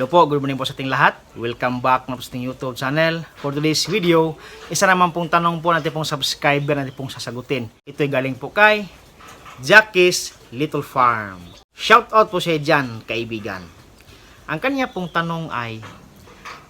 Hello po, good morning po sa ating lahat. Welcome back na po sa ating YouTube channel. For today's video, isa naman pong tanong po natin pong subscriber natin pong sasagutin. Ito'y galing po kay Jackie's Little Farm. Shout out po siya dyan, kaibigan. Ang kanya pong tanong ay,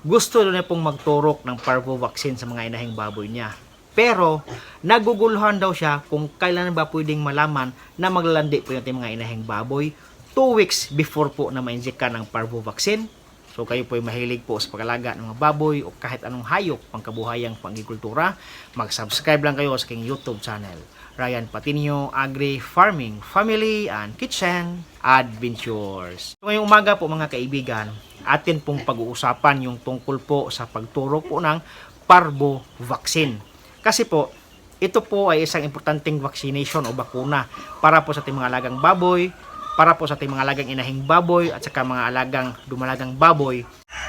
gusto niya pong magturok ng parvo vaccine sa mga inahing baboy niya. Pero, naguguluhan daw siya kung kailan ba pwedeng malaman na maglalandi po yung mga inahing baboy 2 weeks before po na ma-injectan ng parvo vaccine. So kayo po ay mahilig po sa pagalaga ng mga baboy o kahit anong hayop pangkabuhayang pangikultura, mag-subscribe lang kayo sa aking YouTube channel. Ryan Patinio Agri Farming Family and Kitchen Adventures. So, ngayong umaga po mga kaibigan, atin pong pag-uusapan yung tungkol po sa pagturo po ng parvo vaccine. Kasi po, ito po ay isang importanteng vaccination o bakuna para po sa ating mga alagang baboy, para po sa ating mga alagang inahing baboy at saka mga alagang dumalagang baboy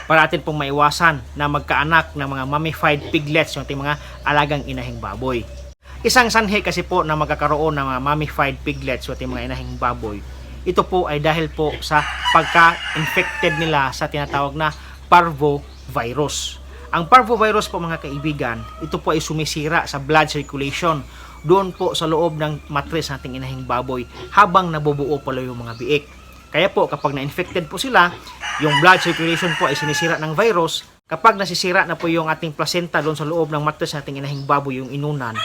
para atin pong maiwasan na magkaanak ng mga mummified piglets yung ating mga alagang inahing baboy. Isang sanhi kasi po na magkakaroon ng mga mummified piglets yung ating mga inahing baboy. Ito po ay dahil po sa pagka-infected nila sa tinatawag na parvovirus. Ang parvovirus po mga kaibigan, ito po ay sumisira sa blood circulation doon po sa loob ng matris nating inahing baboy habang nabubuo pala yung mga biik. Kaya po kapag na-infected po sila, yung blood circulation po ay sinisira ng virus. Kapag nasisira na po yung ating placenta doon sa loob ng matris nating inahing baboy, yung inunan,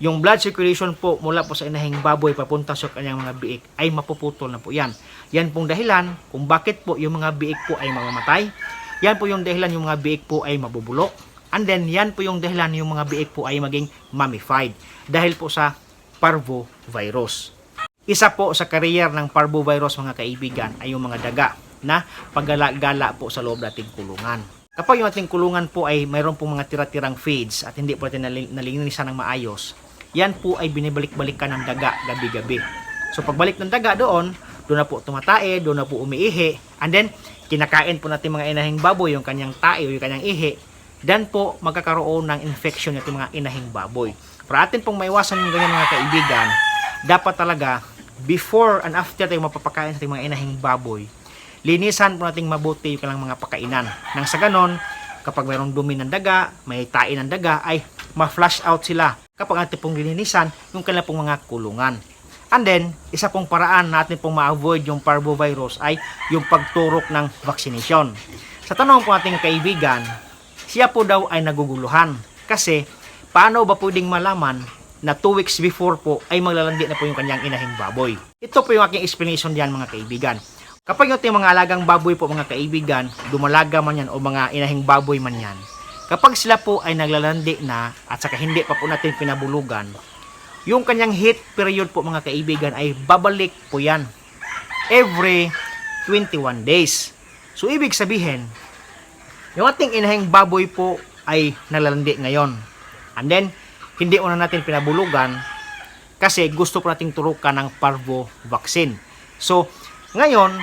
yung blood circulation po mula po sa inahing baboy papunta sa kanyang mga biik ay mapuputol na po yan. Yan pong dahilan kung bakit po yung mga biik po ay mamamatay. Yan po yung dahilan yung mga biik po ay mabubulok. And then, yan po yung dahilan yung mga biik po ay maging mummified. Dahil po sa parvovirus. Isa po sa career ng parvovirus mga kaibigan ay yung mga daga na paggala-gala po sa loob nating kulungan. Kapag yung ating kulungan po ay mayroon pong mga tira-tirang feeds at hindi po natin nali- nalinisan ng maayos, yan po ay binibalik-balikan ng daga gabi-gabi. So pagbalik ng daga doon, doon na po tumatae, doon na po umiihi, and then kinakain po natin mga inahing baboy, yung kanyang tae o yung kanyang ihi, then po magkakaroon ng infection yung mga inahing baboy. Para atin pong maiwasan yung ganyan mga kaibigan, dapat talaga before and after tayo mapapakain sa ating mga inahing baboy, linisan po nating mabuti yung kanilang mga pakainan. Nang sa ganon, kapag mayroong dumi ng daga, may tain ng daga, ay ma-flush out sila. Kapag natin pong linisan yung kanilang pong mga kulungan. And then, isa pong paraan natin pong ma-avoid yung parvovirus ay yung pagturok ng vaccination. Sa tanong po ating kaibigan, siya po daw ay naguguluhan. Kasi, paano ba pwedeng malaman na 2 weeks before po ay maglalandi na po yung kanyang inahing baboy? Ito po yung aking explanation diyan mga kaibigan. Kapag yung ating mga alagang baboy po mga kaibigan, dumalaga man yan o mga inahing baboy man yan, kapag sila po ay naglalandi na at saka hindi pa po natin pinabulugan, yung kanyang heat period po mga kaibigan ay babalik po yan every 21 days. So ibig sabihin, yung ating inahing baboy po ay nalalandi ngayon. And then, hindi una natin pinabulugan kasi gusto po nating turukan ng parvo vaccine. So, ngayon,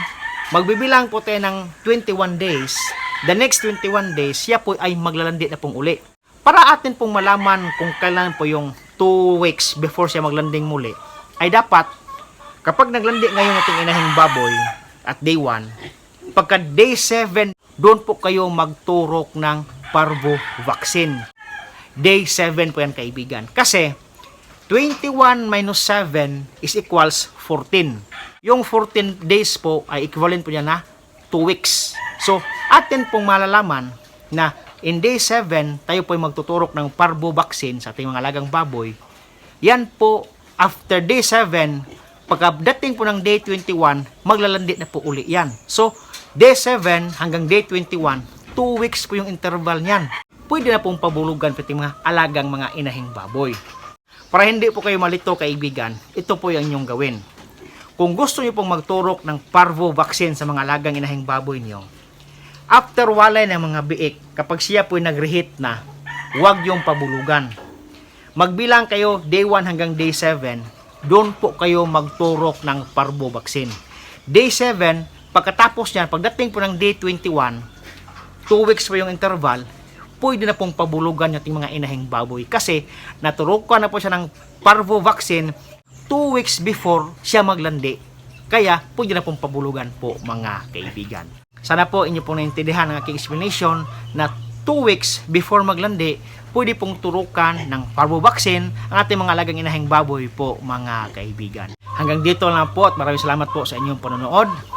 magbibilang po tayo ng 21 days. The next 21 days, siya po ay maglalandi na pong uli. Para atin pong malaman kung kailan po yung 2 weeks before siya maglanding muli, ay dapat kapag naglandi ngayon ating inahing baboy at day 1, pagka day 7, doon po kayo magturok ng parvo vaccine. Day 7 po yan kaibigan. Kasi 21 minus 7 is equals 14. Yung 14 days po ay equivalent po niya na 2 weeks. So, atin pong malalaman na in day 7, tayo po ay magtuturok ng parvo vaccine sa ating mga lagang baboy. Yan po, after day 7, pagkadating po ng day 21, maglalandi na po uli yan. So, day 7 hanggang day 21, 2 weeks po yung interval niyan. Pwede na pong pabulugan pati mga alagang mga inahing baboy. Para hindi po kayo malito kaibigan, ito po yung inyong gawin. Kung gusto niyo pong magturok ng parvo vaccine sa mga alagang inahing baboy niyo, after walay ng mga biik, kapag siya po nag-reheat na, huwag yung pabulugan. Magbilang kayo day 1 hanggang day 7, doon po kayo magturok ng parvo vaccine. Day 7, Pagkatapos niyan, pagdating po ng day 21, 2 weeks po yung interval, pwede na pong pabulugan yung mga inahing baboy. Kasi naturukan na po siya ng parvo vaccine 2 weeks before siya maglandi. Kaya pwede na pong pabulugan po mga kaibigan. Sana po inyo pong naintindihan ang aking explanation na 2 weeks before maglandi, pwede pong turukan ng parvo vaccine ang ating mga alagang inahing baboy po mga kaibigan. Hanggang dito lang po at maraming salamat po sa inyong panonood.